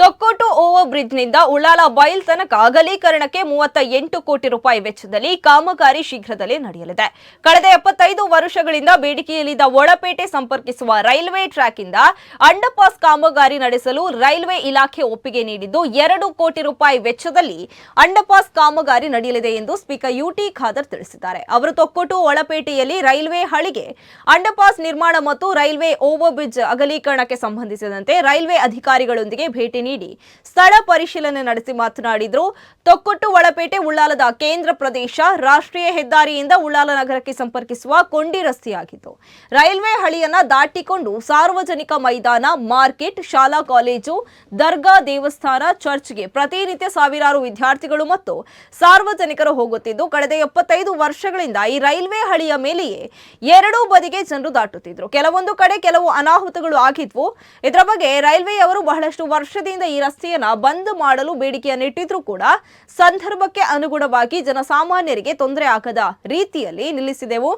Thokkottu over ಬ್ರಿಡ್ಜ್ನಿಂದ Ullal ಬೈಲ್ ತನಕ ಅಗಲೀಕರಣಕ್ಕೆ ಮೂವತ್ತ ಎಂಟು ಕೋಟಿ ರೂಪಾಯಿ ವೆಚ್ಚದಲ್ಲಿ ಕಾಮಗಾರಿ ಶೀಘ್ರದಲ್ಲೇ ನಡೆಯಲಿದೆ. ಕಳೆದ ಎಪ್ಪತ್ತೈದು ವರ್ಷಗಳಿಂದ ಬೇಡಿಕೆಯಲ್ಲಿದ್ದ ಒಳಪೇಟೆ ಸಂಪರ್ಕಿಸುವ ರೈಲ್ವೆ ಟ್ರ್ಯಾಕ್ ಇಂದ ಅಂಡರ್ಪಾಸ್ ಕಾಮಗಾರಿ ನಡೆಸಲು ರೈಲ್ವೆ ಇಲಾಖೆ ಒಪ್ಪಿಗೆ ನೀಡಿದ್ದು, ಎರಡು ಕೋಟಿ ರೂಪಾಯಿ ವೆಚ್ಚದಲ್ಲಿ ಅಂಡರ್ಪಾಸ್ ಕಾಮಗಾರಿ ನಡೆಯಲಿದೆ ಎಂದು ಸ್ಪೀಕರ್ ಯುಟಿ ಖಾದರ್ ತಿಳಿಸಿದ್ದಾರೆ. ಅವರು ತೊಕ್ಕೋಟು ಒಳಪೇಟೆಯಲ್ಲಿ ರೈಲ್ವೆ ಹಳಿಗೆ ಅಂಡರ್ಪಾಸ್ ನಿರ್ಮಾಣ ಮತ್ತು ರೈಲ್ವೆ ಓವರ್ ಬ್ರಿಡ್ಜ್ ಅಗಲೀಕರಣಕ್ಕೆ ಸಂಬಂಧಿಸಿದಂತೆ ರೈಲ್ವೆ ಅಧಿಕಾರಿಗಳೊಂದಿಗೆ ಭೇಟಿ ನೀಡಿ ಸ್ಥಳ ಪರಿಶೀಲನೆ ನಡೆಸಿ ಮಾತನಾಡಿದರು. ತೊಕ್ಕೊಟ್ಟು ಒಳಪೇಟೆ ಉಳ್ಳಾಲದ ಕೇಂದ್ರ ಪ್ರದೇಶ ರಾಷ್ಟ್ರೀಯ ಹೆದ್ದಾರಿಯಿಂದ ಉಳ್ಳಾಲ ನಗರಕ್ಕೆ ಸಂಪರ್ಕಿಸುವ ಕೊಂಡಿ ರಸ್ತೆಯಾಗಿತ್ತು. ರೈಲ್ವೆ ಹಳಿಯನ್ನ ದಾಟಿಕೊಂಡು ಸಾರ್ವಜನಿಕ ಮೈದಾನ, ಮಾರ್ಕೆಟ್, ಶಾಲಾ ಕಾಲೇಜು, ದರ್ಗಾ ದೇವಸ್ಥಾನ, ಚರ್ಚ್ಗೆ ಪ್ರತಿನಿತ್ಯ ಸಾವಿರಾರು ವಿದ್ಯಾರ್ಥಿಗಳು ಮತ್ತು ಸಾರ್ವಜನಿಕರು ಹೋಗುತ್ತಿದ್ದು, ಕಳೆದ ಎಪ್ಪತ್ತೈದು ವರ್ಷಗಳಿಂದ ಈ ರೈಲ್ವೆ ಹಳಿಯ ಮೇಲೆಯೇ ಎರಡೂ ಬದಿಗೆ ಜನರು ದಾಟುತ್ತಿದ್ರು. ಕೆಲವೊಂದು ಕಡೆ ಕೆಲವು ಅನಾಹುತಗಳು ಆಗಿದ್ವು. ಇದರ ಬಗ್ಗೆ ರೈಲ್ವೆಯವರು ಬಹಳಷ್ಟು ವರ್ಷದಿಂದ ಈ ರಸ್ತೆಯನ್ನ ಬಂದ್ ಮಾಡಲು ಬೇಡಿಕೆಯನ್ನಿಟ್ಟಿದ್ರೂ ಕೂಡ ಸಂದರ್ಭಕ್ಕೆ ಅನುಗುಣವಾಗಿ ಜನಸಾಮಾನ್ಯರಿಗೆ ತೊಂದರೆ ಆಗದ ರೀತಿಯಲ್ಲಿ ನಿಲ್ಲಿಸಿದೆವು.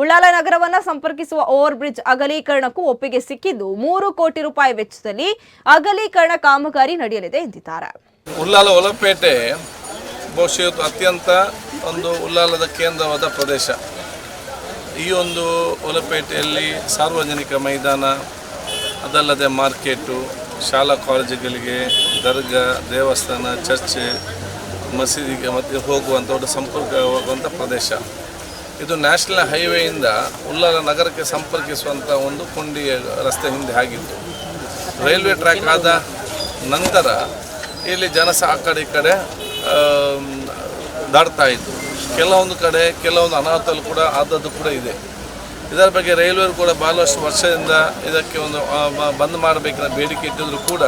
ಉಳ್ಳಾಲ ನಗರವನ್ನ ಸಂಪರ್ಕಿಸುವ ಓವರ್ ಬ್ರಿಡ್ಜ್ ಅಗಲೀಕರಣಕ್ಕೂ ಒಪ್ಪಿಗೆ ಸಿಕ್ಕಿದ್ದು ಮೂರು ಕೋಟಿ ರೂಪಾಯಿ ವೆಚ್ಚದಲ್ಲಿ ಅಗಲೀಕರಣ ಕಾಮಗಾರಿ ನಡೆಯಲಿದೆ ಎಂದಿದ್ದಾರೆ. ಉಳ್ಳಾಲ ಒಲಪೇಟೆ ಬಹುಶಃ ಅತ್ಯಂತ ಒಂದು ಉಳ್ಳಾಲದ ಕೇಂದ್ರವಾದ ಪ್ರದೇಶ. ಈ ಒಂದು ಒಲಪೇಟೆಯಲ್ಲಿ ಸಾರ್ವಜನಿಕ ಮೈದಾನ, ಅದಲ್ಲದೆ ಮಾರ್ಕೆಟು ಶಾಲಾ ಕಾಲೇಜುಗಳಿಗೆ ದರ್ಗಾ, ದೇವಸ್ಥಾನ, ಚರ್ಚ್, ಮಸೀದಿಗೆ ಮತ್ತು ಹೋಗುವಂಥ ಒಂದು ಸಂಪರ್ಕವಾಗುವಂಥ ಪ್ರದೇಶ. ಇದು ನ್ಯಾಷನಲ್ ಹೈವೇಯಿಂದ ಉಲ್ಲಾಲ ನಗರಕ್ಕೆ ಸಂಪರ್ಕಿಸುವಂಥ ಒಂದು ಕೊಂಡಿ ರಸ್ತೆ ಹಿಂದೆ ಆಗಿತ್ತು. ರೈಲ್ವೆ ಟ್ರ್ಯಾಕ್ ಆದ ನಂತರ ಇಲ್ಲಿ ಜನಸ ಆ ಕಡೆ ಈ ಕಡೆ ದಾಡ್ತಾಯಿತ್ತು ಇತ್ತು ಕೆಲವೊಂದು ಕಡೆ, ಕೆಲವೊಂದು ಅನಾಹುತಗಳು ಕೂಡ ಆದದ್ದು ಕೂಡ ಇದೆ. ಇದರ ಬಗ್ಗೆ ರೈಲ್ವೆ ಕೂಡ ಭಾಳಷ್ಟು ವರ್ಷದಿಂದ ಇದಕ್ಕೆ ಒಂದು ಬಂದ್ ಮಾಡಬೇಕಿನ ಬೇಡಿಕೆ ಇಟ್ಟಿದ್ರು ಕೂಡ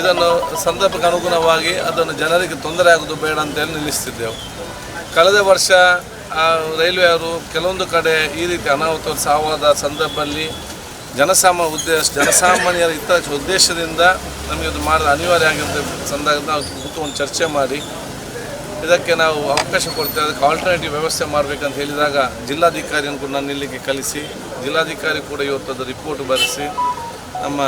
ಇದನ್ನು ಸಂದರ್ಭಕ್ಕೆ ಅನುಗುಣವಾಗಿ ಅದನ್ನು ಜನರಿಗೆ ತೊಂದರೆ ಆಗೋದು ಬೇಡ ಅಂತೇಳಿ ನಿಲ್ಲಿಸ್ತಿದ್ದೆವು. ಕಳೆದ ವರ್ಷ ರೈಲ್ವೆ ಅವರು ಕೆಲವೊಂದು ಕಡೆ ಈ ರೀತಿ ಅನಾಹುತ ಸಾವಾದ ಸಂದರ್ಭದಲ್ಲಿ ಜನಸಾಮ ಉದ್ದೇಶ, ಜನಸಾಮಾನ್ಯರ ಹಿತ ಉದ್ದೇಶದಿಂದ ನಮಗೆ ಅದು ಮಾಡಿದ ಅನಿವಾರ್ಯ ಆಗಿರೋ ಸಂದರ್ಭ ನಾವು ಚರ್ಚೆ ಮಾಡಿ ಇದಕ್ಕೆ ನಾವು ಅವಕಾಶ ಕೊಡ್ತೇವೆ. ಅದಕ್ಕೆ ಆಲ್ಟರ್ನೇಟಿವ್ ವ್ಯವಸ್ಥೆ ಮಾಡಬೇಕಂತ ಹೇಳಿದಾಗ ಜಿಲ್ಲಾಧಿಕಾರಿಯನ್ನು ಕೂಡ ನಾನು ಇಲ್ಲಿಗೆ ಕಲಿಸಿ ಜಿಲ್ಲಾಧಿಕಾರಿ ಕೂಡ ಇವತ್ತದು ರಿಪೋರ್ಟ್ ಬರೆಸಿ, ನಮ್ಮ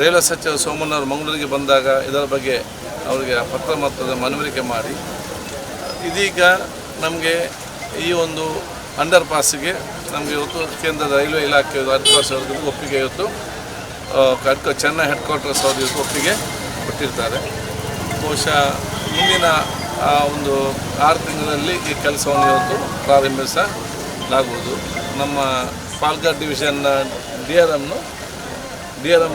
ರೈಲ್ವೆ ಸಚಿವ ಸೋಮಣ್ಣವರು ಮಂಗಳೂರಿಗೆ ಬಂದಾಗ ಇದರ ಬಗ್ಗೆ ಅವರಿಗೆ ಪತ್ರ ಮತ್ತು ಮನವರಿಕೆ ಮಾಡಿ. ಇದೀಗ ನಮಗೆ ಈ ಒಂದು ಅಂಡರ್ ಪಾಸಿಗೆ ನಮಗೆ ಇವತ್ತು ಕೇಂದ್ರದ ರೈಲ್ವೆ ಇಲಾಖೆ ಅಂಡರ್ ಪಾಸ್ ಅವ್ರಿಗೆ ಒಪ್ಪಿಗೆ ಇವತ್ತು ಚೆನ್ನೈ ಹೆಡ್ ಕ್ವಾರ್ಟರ್ಸ್ ಅವರು ಇವತ್ತು ಒಪ್ಪಿಗೆ ಕೊಟ್ಟಿರ್ತಾರೆ. ಬಹುಶಃ ಮುಂದಿನ ಆ ಒಂದು ಆರು ತಿಂಗಳಲ್ಲಿ ಈ ಕೆಲಸವನ್ನು ಇವತ್ತು ಪ್ರಾರಂಭಿಸಲಾಗುವುದು. ನಮ್ಮ ಪಾಲ್ಗಾರ್ ಡಿವಿಷನ್ನ ಡಿ ಆರ್ ಎಮ್ನು ಡಿ ಆರ್